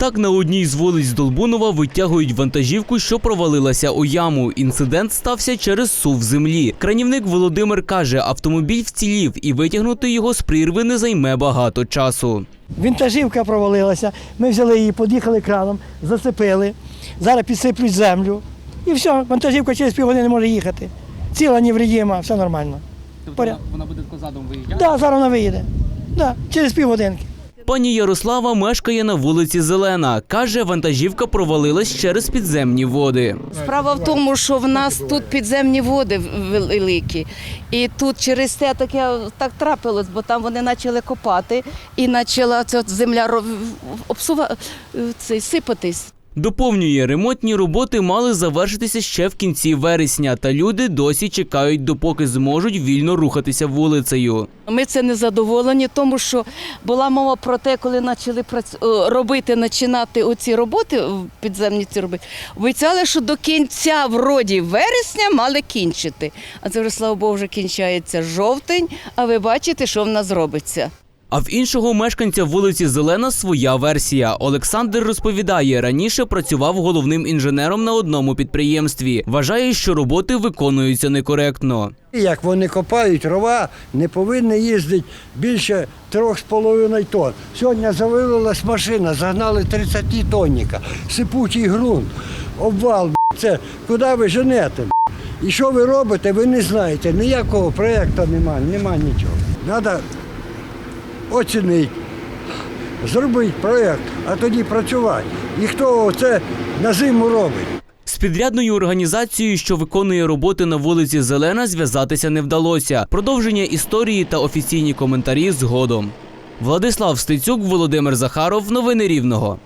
Так на одній з вулиць Долбунова витягують вантажівку, що провалилася у яму. Інцидент стався через сув землі. Кранівник Володимир каже, автомобіль вцілів і витягнути його з прірви не займе багато часу. Вінтажівка провалилася. Ми взяли її, під'їхали краном, зацепили. Зараз підсиплють землю. І все, вантажівка через півгодини може їхати. Ціла невредима, все нормально. Тобто вона, вона буде задом виїжджати? Так, да, зараз вона виїде. Да, через півгодинки. Пані Ярослава мешкає на вулиці Зелена. Каже, вантажівка провалилась через підземні води. Справа в тому, що в нас тут підземні води великі. І тут через те таке так трапилось, бо там вони почали копати і почала ця земля обсува... цей, сипатись. Доповнює, ремонтні роботи мали завершитися ще в кінці вересня, та люди досі чекають, допоки зможуть вільно рухатися вулицею. Ми це не задоволені, тому що була мова про те, коли почали робити, починати оці роботи, підземні ці робити, обіцяли, що до кінця вроді вересня мали кінчити. А це вже, слава Богу, вже кінчається жовтень, а ви бачите, що в нас робиться. А в іншого мешканця вулиці Зелена своя версія. Олександр розповідає, раніше працював головним інженером на одному підприємстві. Вважає, що роботи виконуються некоректно. Як вони копають рова, не повинні їздити більше 3,5 тонн. Сьогодні завалилась машина, загнали 30 тонніка, сипучий ґрунт, обвал. Це куди ви женете? І що ви робите, ви не знаєте. Ніякого проєкту немає, немає нічого. Треба оцінити, зробити проєкт, а тоді працювати. І хто це на зиму робить? З підрядною організацією, що виконує роботи на вулиці Зелена, зв'язатися не вдалося. Продовження історії та офіційні коментарі згодом. Владислав Стецюк, Володимир Захаров. Новини Рівного.